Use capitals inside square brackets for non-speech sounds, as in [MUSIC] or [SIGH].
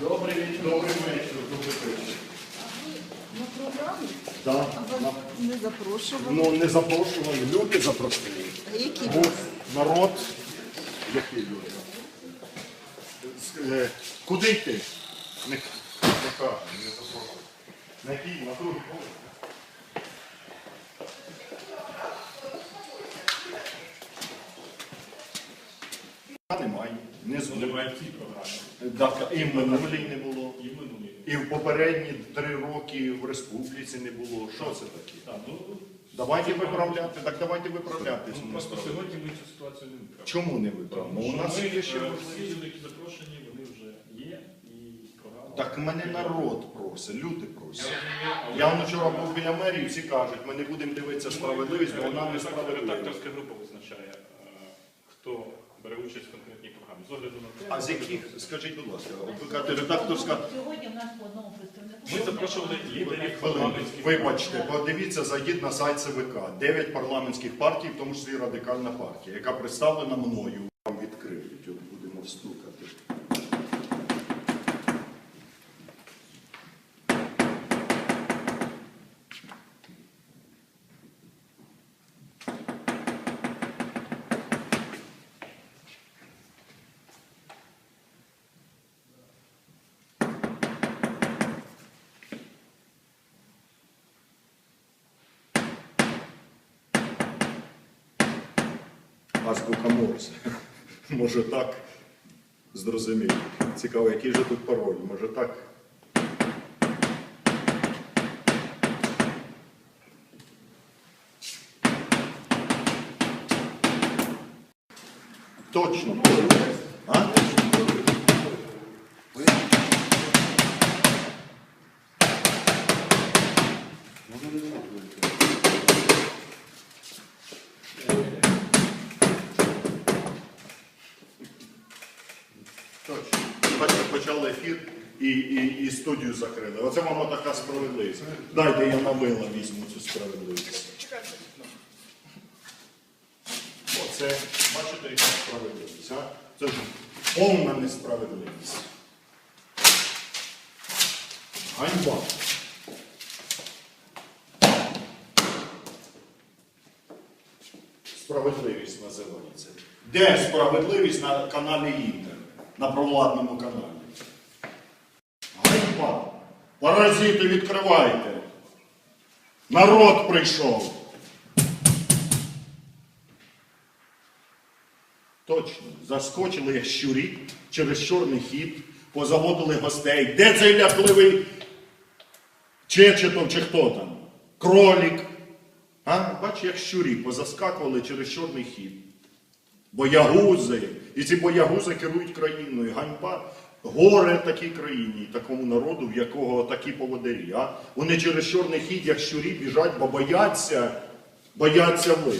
Добрий вечір. Добрий вечір. Добрий вечір. На програмі? Так. А вас не запрошували? Ну, не запрошували, люди запросили. А які Був народ. Які люди? Е, Куди йти? Не, не кажу, не запрошую. На який? На другий поверх? Немає. Не знаю. Немає в цій програмі. Так, і в минулій не було. І в минулій. І в попередні три роки в республіці не було. Що це таке? Так, ну, Давайте виправляти, так давайте виправляти. цю ну, просто сьогодні ми цю ситуацію не виправимо. Чому не виправимо? У нас є ще е, можливість. люди, які запрошені, вони вже є, і програма. Так мене народ просить, люди Я просять. розумію, але... Я вчора був біля мерії, всі кажуть, ми не будемо дивитися справедливість, бо вона не справедлива. Редакторська група визначає, е, хто бере участь в конкретній програмі. З огляду на А з яких, скажіть, будь ласка, от ви кажете, редакторська. Сьогодні в нас по одному представнику. ми запрошували лідерів парламентських Вибачте, подивіться, зайдіть на сайт ЦВК. Дев'ять парламентських партій, в тому числі радикальна партія, яка представлена мною. Вам відкриють, от будемо стукати. Азбука Морзе. [LAUGHS] Може так Зрозуміло. Цікаво, який же тут пароль? Може так? Точно. А? Точно. Бачите, почали ефір і, і, і студію закрили. Оце воно така справедливість. Дайте я на вила візьму цю справедливість. Оце, бачите, яка справедливість. А? Це ж повна несправедливість. Ганьба. Справедливість називається. Де справедливість на каналі Інтер? На провладному каналі. Ганьба. Паразити відкривайте. Народ прийшов. Точно. Заскочили як щурі через чорний хід, позаводили гостей. Де цей лякливий Чечетов чи хто там? Кролік. А? Бач, як щурі позаскакували через чорний хід. Боягузи. І ці боягузи керують країною. Ганьба. Горе такій країні, такому народу, в якого такі поводирі. А? Вони через чорний хід, як щурі, біжать, бо бояться, бояться ви.